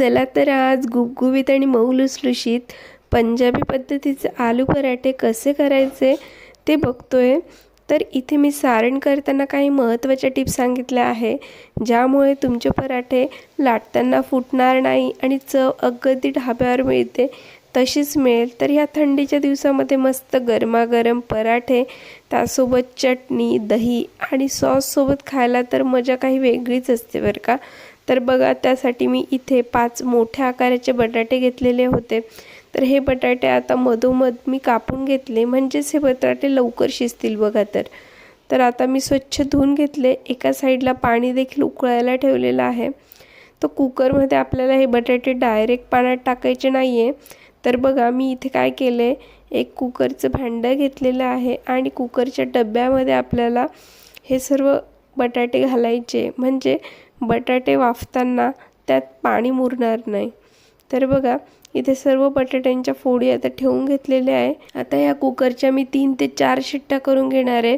चला तर आज गुबगुबीत आणि मऊ लुसलुशीत पंजाबी पद्धतीचे आलू पराठे कसे करायचे ते बघतोय. तर इथे मी सारण करताना काही महत्त्वाच्या टिप्स सांगितल्या आहे ज्यामुळे तुमचे पराठे लाटताना फुटणार नाही आणि चव अगदी ढाब्यावर मिळते तशीच मिळेल. तर ह्या थंडीच्या दिवसामध्ये मस्त गरमागरम पराठे त्यासोबत चटणी दही आणि सॉससोबत खायला तर मजा काही वेगळीच असते बरं का. तर बघा त्यासाठी मी इथे पाच मोठ्या आकाराचे बटाटे घेतलेले होते. तर हे बटाटे आता मधोमध मी कापून घेतले. म्हणजेच हे बटाटे लवकर शिजतील बघा तर. तर आता मी स्वच्छ धुवून घेतले. एका साईडला पाणी देखील उकळायला ठेवलेलं आहे. तर कुकरमध्ये आपल्याला हे बटाटे डायरेक्ट पाण्यात टाकायचे नाही आहे तर बघा मी इथे काय केलं? आहे एक कुकरचं भांडं घेतलेलं आहे आणि कुकरच्या डब्यामध्ये आपल्याला हे सर्व बटाटे घालायचे. म्हणजे बटाटे वाफताना त्यात पाणी मुरणार नाही. तर बघा इथे सर्व बटाट्यांच्या फोडी आता ठेवून घेतलेल्या आहे. आता या कुकरच्या मी तीन ते चार शिट्ट्या करून घेणार आहे.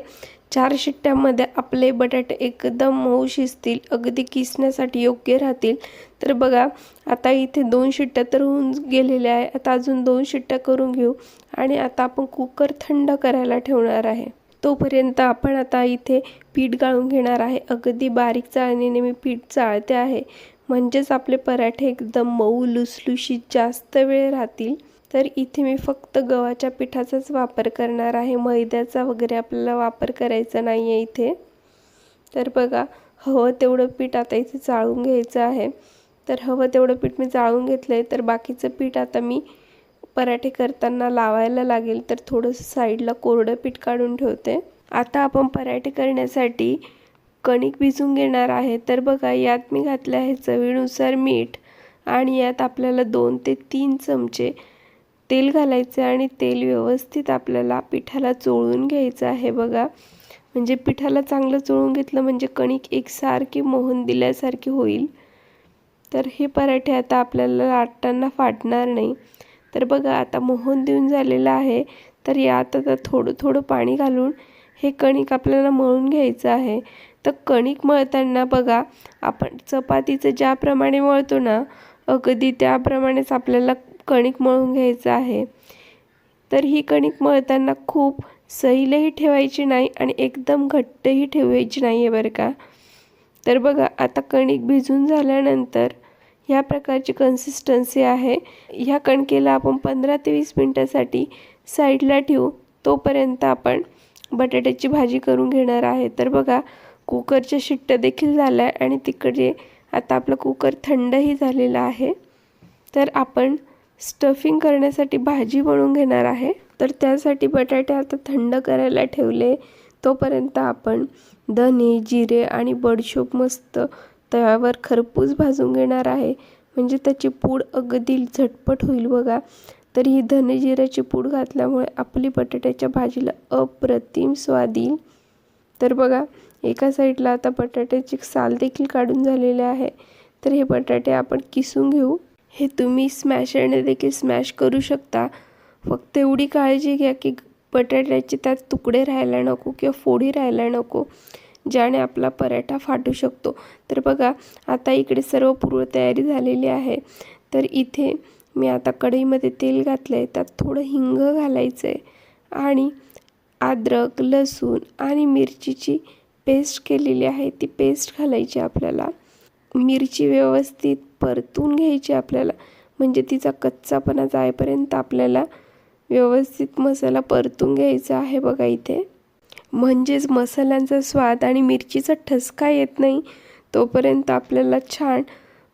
चार शिट्ट्यामध्ये आपले बटाटे एकदम मऊ शिजतील अगदी किसण्यासाठी योग्य राहतील. तर बघा आता इथे दोन शिट्ट्या तर होऊन गेलेल्या आहे. आता अजून दोन शिट्ट्या करून घेऊ. आणि आता आपण कुकर थंड करायला ठेवणार आहे. तोपर्यंत आपण आता इथे पीठ गाळून घेणार आहे. अगदी बारीक चाळणीने मी पीठ चाळते आहे. म्हणजेच आपले पराठे एकदम मऊ लुसलुशीत जास्त वेळ राहतील. तर इथे मी फक्त गव्हाच्या पिठाचाच वापर करणार आहे. मैद्याचा वगैरे आपल्याला वापर करायचा नाही आहे इथे. तर बघा हवं तेवढं पीठ आता इथे चाळून घ्यायचं आहे. तर हवं तेवढं पीठ मी चाळून घेतलं आहे तर बाकीचं पीठ आता मी पराठे करताना लावायला लागेल तर थोडंसं साईडला कोरडं पीठ काढून ठेवते. आता आपण पराठे करण्यासाठी कणिक भिजून घेणार आहे. तर बघा यात मी घातले आहे चवीनुसार मीठ आणि यात आपल्याला दोन ते तीन चमचे तेल घालायचे आणि तेल व्यवस्थित आपल्याला पिठाला चोळून घ्यायचं आहे बघा. म्हणजे पिठाला चांगलं चोळून घेतलं म्हणजे कणिक एकसारखी मोहन दिल्यासारखी होईल. तर हे पराठे आता आपल्याला लाटताना फाटणार नाही. तर बघा आता मोहन देऊन झालेलं आहे. तर यात आता थोडं थोडं पाणी घालून हे कणिक आपल्याला मळून घ्यायचं आहे. तर कणिक मळताना बघा आपण चपातीचं ज्याप्रमाणे मळतो ना अगदी त्याप्रमाणेच आपल्याला कणिक मळून घ्यायचं आहे. तर ही कणिक मळताना खूप सैलही ठेवायची नाही आणि एकदम घट्टही ठेवायची नाही आहे बरं का. तर बघा आता कणिक भिजून झाल्यानंतर ह्या प्रकारची कन्सिस्टन्सी आहे. ह्या कणकेला आपण पंधरा ते वीस मिनटासाठी साईडला ठेवू. तोपर्यंत आपण बटाट्याची भाजी करून घेणार आहे. तर बघा कुकरच्या शिट्ट्या देखील झाल्या आणि तिकडे आता आपलं कुकर थंडही झालेलं आहे. तर आपण स्टफिंग करण्यासाठी भाजी बनवून घेणार आहे. तर त्यासाठी बटाटे आता थंड करायला ठेवले. तोपर्यंत आपण धने जिरे आणि बडशोप मस्त तव्यावर खरपूस भाजून घेणार आहे. म्हणजे त्याची पूड अगदी झटपट होईल बघा. तर ही धनेजिऱ्याची पूड घातल्यामुळे आपली बटाट्याच्या भाजीला अप्रतिम स्वाद येईल. तर बघा एका साईडला आता बटाट्याची साल देखील काढून झालेले आहे. तर हे बटाटे आपण किसून घेऊ. हे तुम्ही स्मॅशरने देखील स्मॅश करू शकता. फक्त एवढी काळजी घ्या की बटाट्याचे त्यात तुकडे राहायला नको किंवा फोडी राहायला नको. ज्याने आपला पराठा फाटू शकतो. तर बघा आता इकडे सर्व पूर्वतयारी झालेली आहे. तर इथे मी आता कढईमध्ये तेल घातलं आहे त्यात थोडं हिंग घालायचं आहे आणि अद्रक लसूण आणि मिरचीची पेस्ट केलेली आहे. ती पेस्ट घालायची आपल्याला. मिरची व्यवस्थित परतून घ्यायची आपल्याला. म्हणजे तिचा कच्चापणा जायपर्यंत आपल्याला व्यवस्थित मसाला परतून घ्यायचा आहे बघा इथे. म्हणजेच मसाल्यांचा स्वाद आणि मिरचीचा ठसका येत नाही तोपर्यंत आपल्याला छान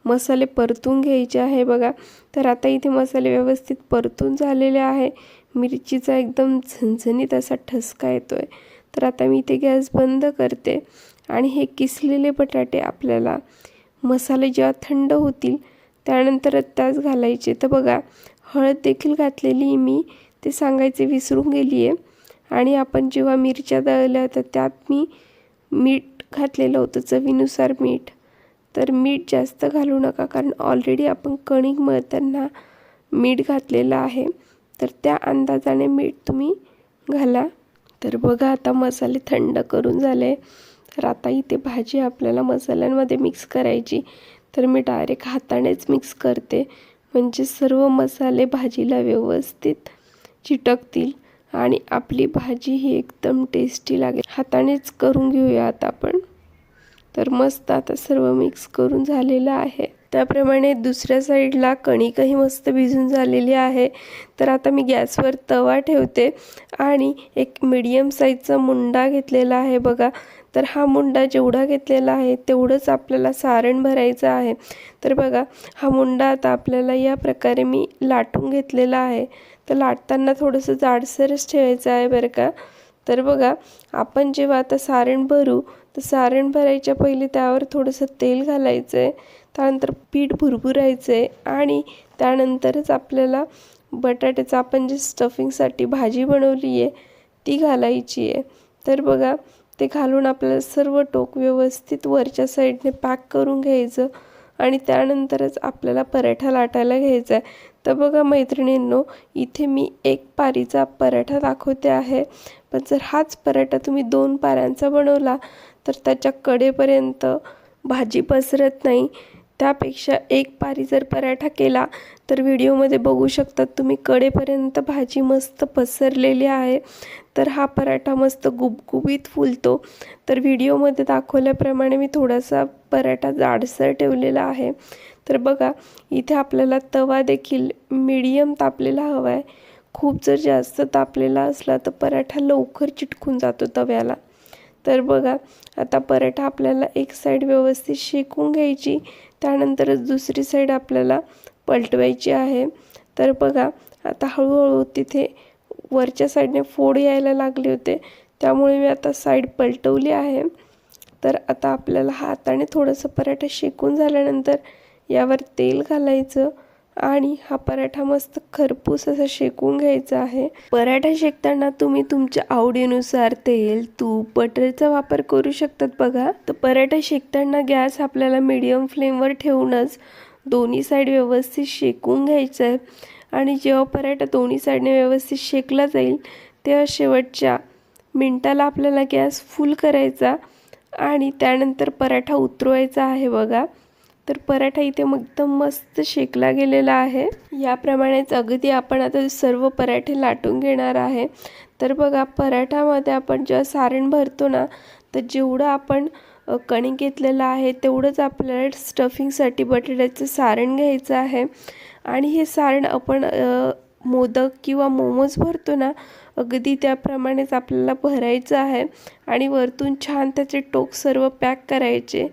मसाले परतून घ्यायचे आहे. बघा तर आता इथे मसाले व्यवस्थित परतून झालेले आहे. मिरचीचा एकदम झणझणीत असा ठसका येतो आहे तर आता मी इथे गॅस बंद करते आणि हे किसलेले बटाटे आपल्याला मसाले जेव्हा थंड होतील त्यानंतर त्याच घालायचे. तर बघा हळद देखील घातलेली मी. ते सांगायचे विसरून गेली आहे आणि आपण जेव्हा मिरच्या दळल्या तर त्यात मी मीठ घातलेलं होतं चवीनुसार मीठ. तर मीठ जास्त घालू नका कारण ऑलरेडी आपण कणिक मळताना मीठ घातलेलं आहे. तर त्या अंदाजाने मीठ तुम्ही घाला. तर बघा आता मसाले थंड करून झाले. तर आता इथे भाजी आपल्याला मसाल्यांमध्ये मिक्स करायची. तर मी डायरेक्ट हातानेच मिक्स करते. म्हणजे सर्व मसाले भाजीला व्यवस्थित चिटकतील. आणि आपली भाजी ही एकदम टेस्टी लागेल. हातानेच करून घेऊया आता आपण. तर मस्त आता सर्व मिक्स करून झालेलं आहे. त्याप्रमाणे दुसऱ्या साईडला कणिकही मस्त भिजून झालेली आहे. तर आता मी गॅसवर तवा ठेवते आणि एक मीडियम साईजचा मुंडा घेतलेला आहे बघा. तर हा मुंडा जेवढा घेतलेला आहे तेवढंच आपल्याला सारण भरायचं आहे. तर बघा हा मुंडा आता आपल्याला या प्रकारे मी लाटून घेतलेला आहे. तर लाटताना थोडंसं जाडसरच ठेवायचं आहे बरं का. तर बघा आपण जेव्हा आता सारण भरू तर सारण भरायच्या पहिले त्यावर थोडंसं तेल घालायचं आहे त्यानंतर पीठ भुरभुरायचं आहे आणि त्यानंतरच आपल्याला बटाट्याचं आपण जे स्टफिंगसाठी भाजी बनवली आहे ती घालायची आहे तर बघा ते घालून आपल्याला सर्व टोक व्यवस्थित वरच्या साईडने पॅक करून घ्यायचं आणि त्यानंतरच आपल्याला पराठा लाटायला घ्यायचा आहे तर बघा मैत्रिणींनो इथे मी एक पारीचा पराठा दाखवते आहे. पण जर हाच पराठा तुम्ही दोन पाऱ्यांचा बनवला तर त्याच्या कडेपर्यंत भाजी पसरत नाही. त्यापेक्षा एक पारी जर पराठा केला तर व्हिडिओमध्ये बघू शकतात तुम्ही कडेपर्यंत भाजी मस्त पसरलेली आहे. तर हा पराठा मस्त गुबगुबीत फुलतो. तर व्हिडिओमध्ये दाखवल्याप्रमाणे मी थोडासा पराठा जाडसर ठेवलेला आहे. तर बघा इथे आपल्याला तवा देखील मीडियम तापलेला हवा आहे. खूप जर जास्त तापलेला असला तर पराठा लवकर चिटकून जातो तव्याला. तर बघा आता पराठा आपल्याला एक साईड व्यवस्थित शेकून घ्यायची. त्यानंतरच दुसरी साईड आपल्याला पलटवायची आहे. तर बघा आता हळूहळू तिथे वरच्या साईडने फोड यायला लागले होते. त्यामुळे मी आता साईड पलटवली आहे. तर आता आपल्याला हाताने थोडंसं पराठा शेकून झाल्यानंतर यावर तेल घालायचं. आणि हा पराठा मस्त खरपूस असा शेकून घ्यायचा आहे. पराठा शेकताना तुम्ही तुमच्या आवडीनुसार तेल तूप बटरचा वापर करू शकतात बघा. तर पराठा शेकताना गॅस आपल्याला मिडियम फ्लेमवर ठेवूनच दोन्ही साईड व्यवस्थित शेकून घ्यायचं आहे. आणि जेव्हा पराठा दोन्ही साईडने व्यवस्थित शेकला जाईल तेव्हा शेवटच्या मिनटाला आपल्याला गॅस फुल करायचा. आणि त्यानंतर पराठा उतरवायचा आहे बघा. तर पराठा इथे एकदम मस्त शेकला गेलेला आहे. याप्रमाणेच अगदी आपण आता सर्व पराठे लाटून घेणार आहे. तर बघा पराठामध्ये आपण जेव्हा सारण भरतो ना तर जेवढं आपण कणिक घेतलेलं आहे तेवढंच आपल्याला स्टफिंगसाठी बटाट्याचं सारण घ्यायचं आहे. आणि हे सारण आपण मोदक किंवा मोमोज भरतो ना अगदी त्याप्रमाणेच आपल्याला भरायचं आहे. आणि वरतून छान त्याचे टोक सर्व पॅक करायचे.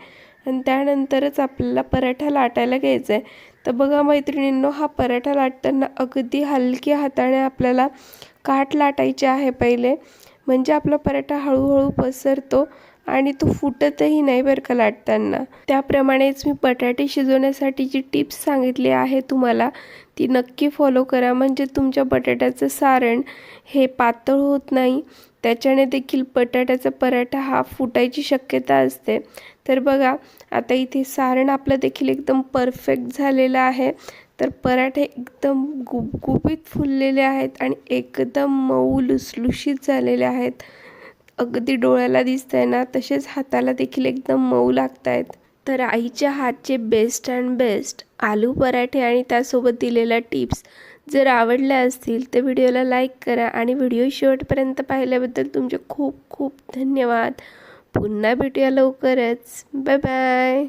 आणि त्यानंतरच आपल्याला पराठा लाटायला घ्यायचा आहे तर बघा मैत्रिणींनो हा पराठा लाटताना अगदी हलक्या हाताने आपल्याला काठ लाटायचे आहे पहिले. म्हणजे आपला पराठा हळूहळू पसरतो आणि तो फुटतही नाही बरं का लाटताना. त्याप्रमाणेच मी बटाटे शिजवण्यासाठी जी टिप्स सांगितली आहे तुम्हाला ती नक्की फॉलो करा. म्हणजे तुमच्या बटाट्याचं सारण हे पातळ होत नाही त्याच्याने देखील बटाट्याचा पराठा हा फुटायची शक्यता असते. तर बघा आता इथे सारण आपलं देखील एकदम परफेक्ट झालेलं आहे. तर पराठे एकदम गुबगुबीत फुललेले आहेत आणि एकदम मऊ लुसलुशीत झालेले आहेत. अगदी डोळ्याला दिसत आहे ना तसेच हाताला देखील एकदम मऊ लागत आहेत तर आईच्या हातचे बेस्ट अँड बेस्ट आलू पराठे आणि त्यासोबत दिलेल्या टिप्स जर आवडल्या असतील तर व्हिडिओला लाईक करा आणि व्हिडिओ शेवटपर्यंत पाहिल्याबद्दल तुमचे खूप खूप धन्यवाद. पुन्हा भेटूया लवकरच. Bye bye.